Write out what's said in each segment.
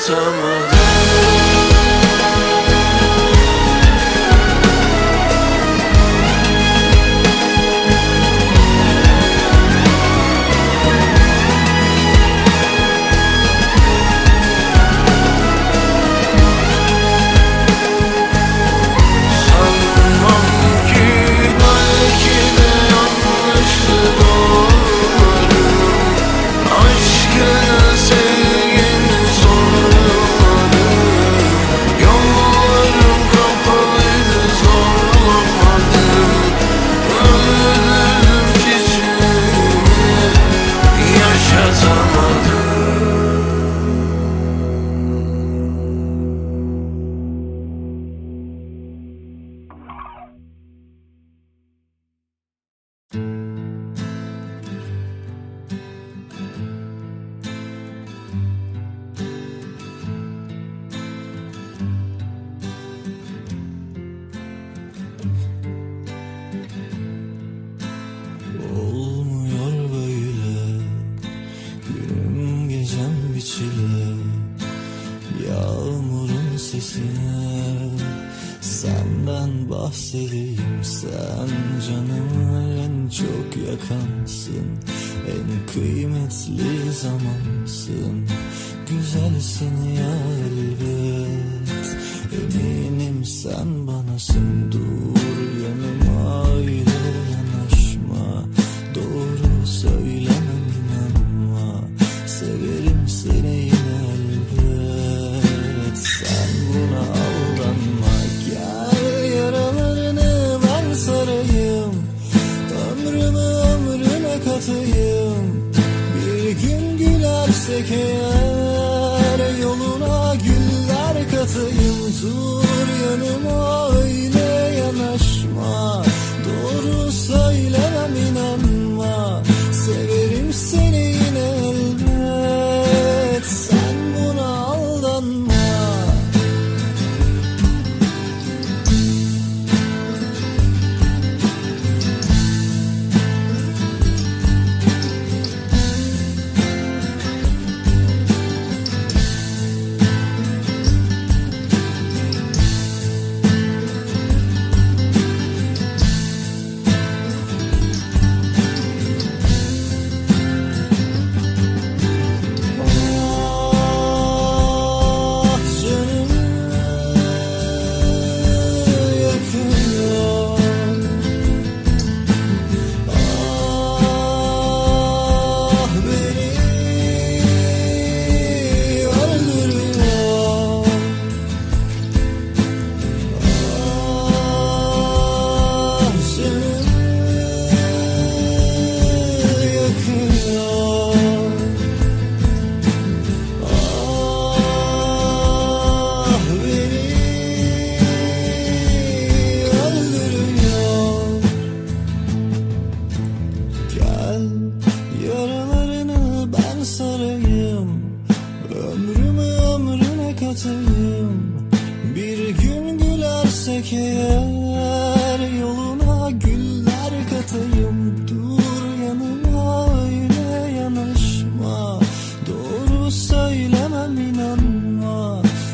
summer. seviyorsan Canımı en çok yakansın. En kıymetli zamansın. Güzelsin ya elbet. Eminim sen bana banasın dur yanım. 用心。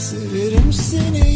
Severim seni.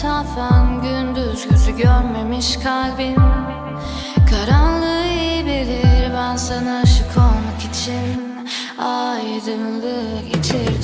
İthafen Gündüz gözü görmemiş kalbim Karanlığı bilir ben sana aşık olmak için Aydınlığı getirdim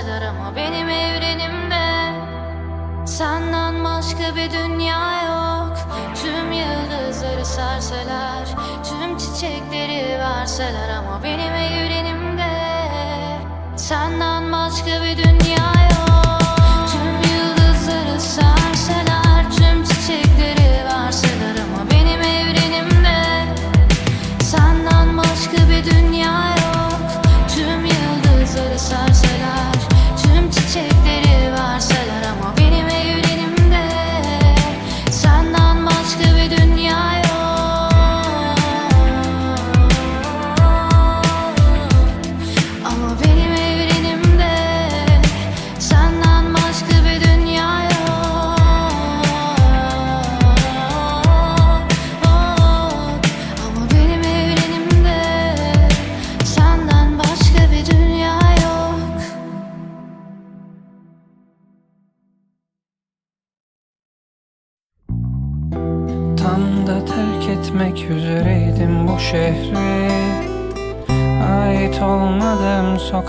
verseler Ama benim evrenimde Senden başka bir dünya yok. Tüm yıldızları serseler Tüm çiçekleri verseler Ama benim evrenimde Senden başka bir dünya yok. Tüm yıldızları serseler Tüm çiçekleri verseler Ama benim evrenimde Senden başka bir dünya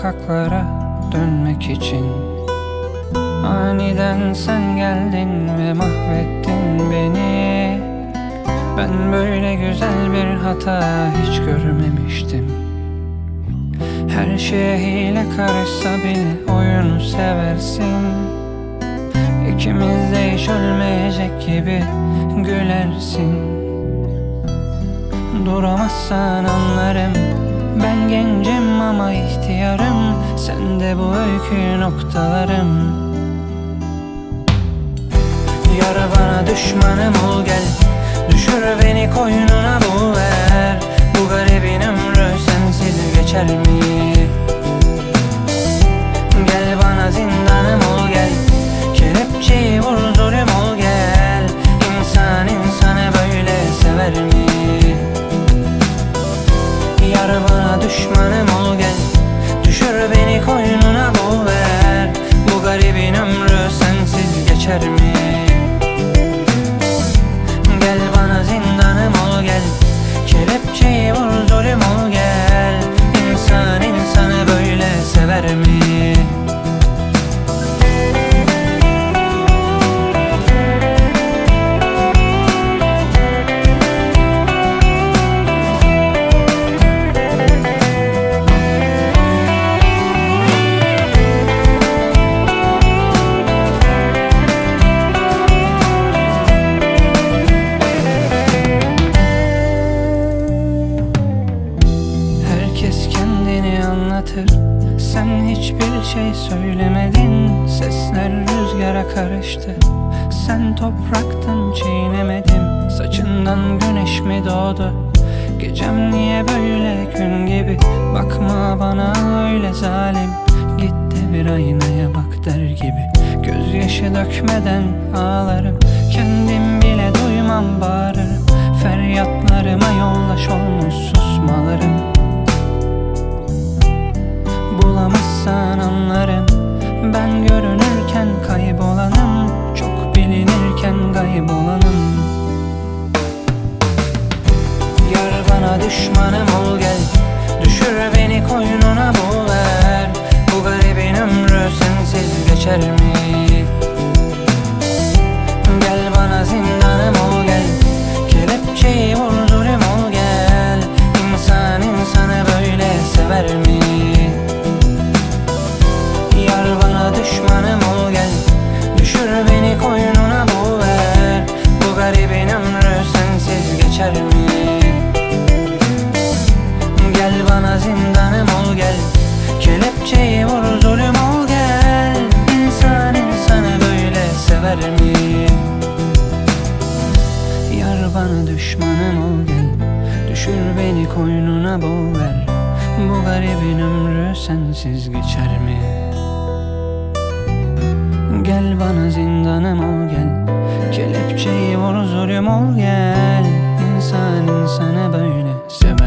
sokaklara dönmek için. Aniden sen geldin ve mahvettin beni. Ben böyle güzel bir hata hiç görmemiştim. Her şeye hile karışsa bile oyunu seversin. İkimiz de hiç ölmeyecek gibi gülersin. Duramazsan anlarım Ben gencim ama ihtiyarım. Sen de bu öykü noktalarım. Yar bana düşmanım ol gel. Düşür beni koynuna bul ver. Bu garibin ömrü sensiz geçer mi? aynaya bak der gibi. Gözyaşı dökmeden ağlarım. Kendim bile duymam bağırırım. Feryatlarıma yollaş olmuş susmalarım. Bulamışsan anlarım. Ben görünürken kaybolanım. Çok bilinirken kaybolanım. Yar bana düşmanım ol gel. Düşür beni koynuna boğulan geçer? gel bana zindanım ol gel. Kelepçeyi vur zulüm ol gel. İnsan insana böyle sever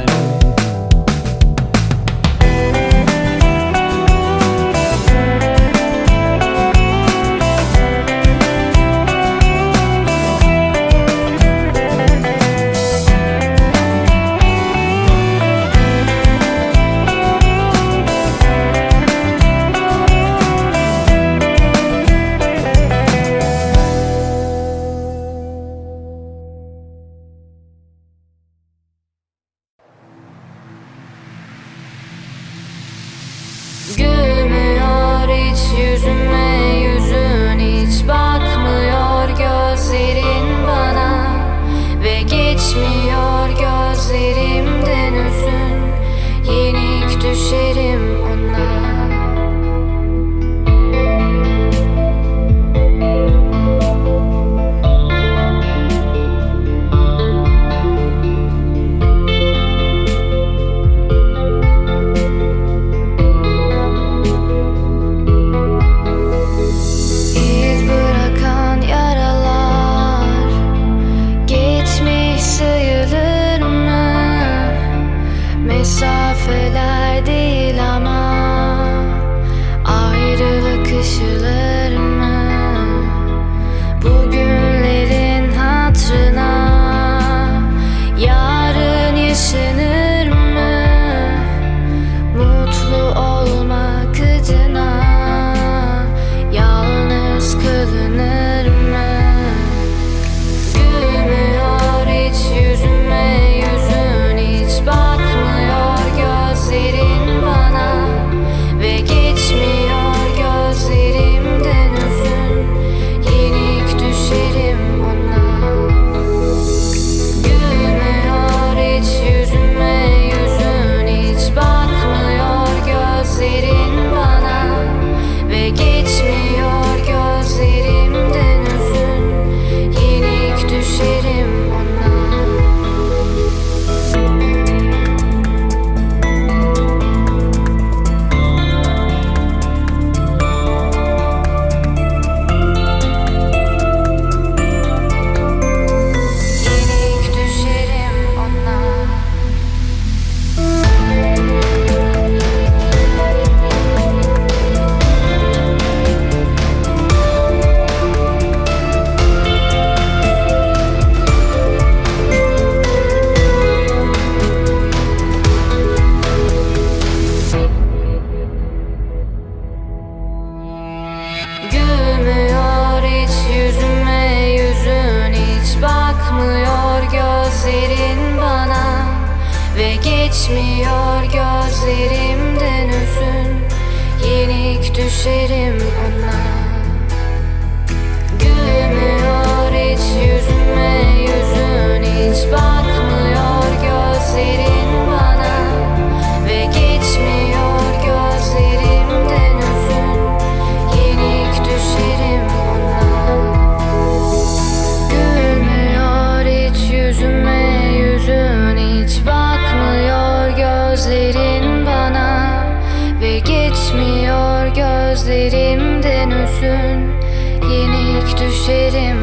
gibiyim ona Gülmüyor hiç yüzüme yüzün hiç bana shit in